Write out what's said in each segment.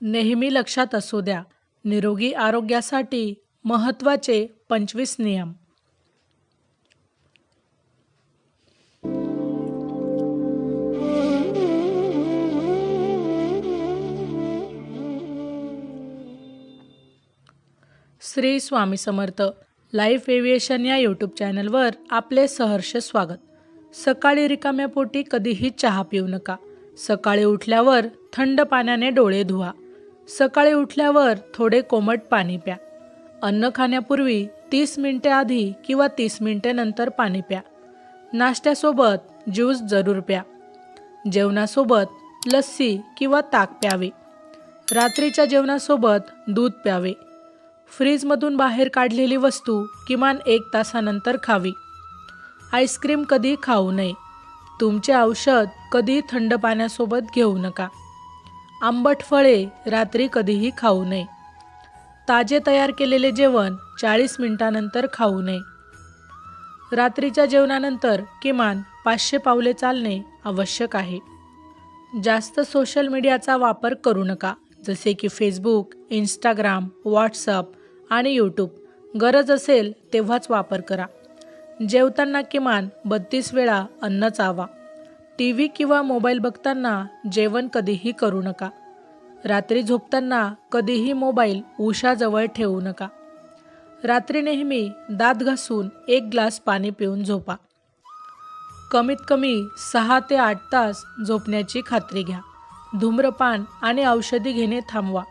नेहमी लक्षात असू द्या. निरोगी आरोग्यासाठी महत्त्वाचे पंचवीस नियम. श्री स्वामी समर्थ लाईफ एव्हिएशन या यूट्यूब चॅनलवर आपले सहर्ष स्वागत. सकाळी रिकाम्या पोटी कधीही चहा पिऊ नका. सकाळी उठल्यावर थंड पाण्याने डोळे धुवा. सकाळी उठल्यावर थोडे कोमट पाणी प्या. अन्न खाण्यापूर्वी तीस मिनटे आधी किंवा तीस मिनटे नंतर पाणी प्या. नाश्त्यासोबत ज्यूस जरूर प्या. जेवणासोबत लस्सी किंवा ताक प्यावे. रात्रीच्या जेवणासोबत दूध प्यावे. फ्रीजमधून बाहेर काढलेली वस्तू किमान एक तासानंतर खावी. आईस्क्रीम कधी खाऊ नये. तुमचे औषध कधी थंड पाण्यासोबत घेऊ नका. आंबट फळे रात्री कधीही खाऊ नये. ताजे तयार केलेले जेवण चाळीस मिनिटानंतर खाऊ नये. रात्रीच्या जेवणानंतर किमान पाचशे पावले चालणे आवश्यक आहे. जास्त सोशल मीडियाचा वापर करू नका जसे की फेसबुक इंस्टाग्राम व्हॉट्सअप आणि यूट्यूब. गरज असेल तेव्हाच वापर करा. जेवताना किमान बत्तीस वेळा अन्न चावा. टी व्ही किंवा मोबाईल बघताना जेवण कधीही करू नका. रात्री झोपताना कधीही मोबाईल उशाजवळ ठेवू नका. रात्री नेहमी दात घासून एक ग्लास पाणी पिऊन झोपा. कमीत कमी सहा ते आठ तास झोपण्याची खात्री घ्या. धूम्रपान आणि औषधी घेणे थांबवा.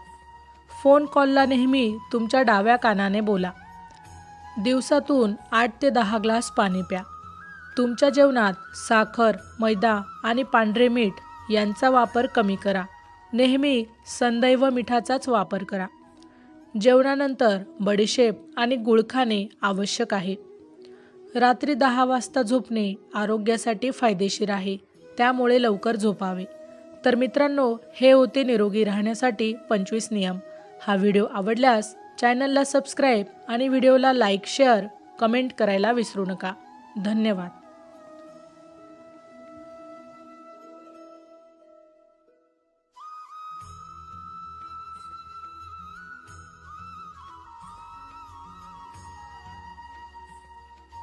फोन कॉलला नेहमी तुमच्या डाव्या कानाने बोला. दिवसातून आठ ते दहा ग्लास पाणी प्या. तुमच्या जेवणात साखर मैदा आणि पांढरे मीठ यांचा वापर कमी करा. नेहमी संदैव मिठाचाच वापर करा. जेवणानंतर बडीशेप आणि गुळ खाणे आवश्यक आहे. रात्री दहा वाजता झोपणे आरोग्यासाठी फायदेशीर आहे. त्यामुळे लवकर झोपावे. तर मित्रांनो हे होते निरोगी राहण्यासाठी पंचवीस नियम. हा व्हिडिओ आवडल्यास चॅनलला सबस्क्राईब आणि व्हिडिओला लाईक शेअर कमेंट करायला विसरू नका. धन्यवाद.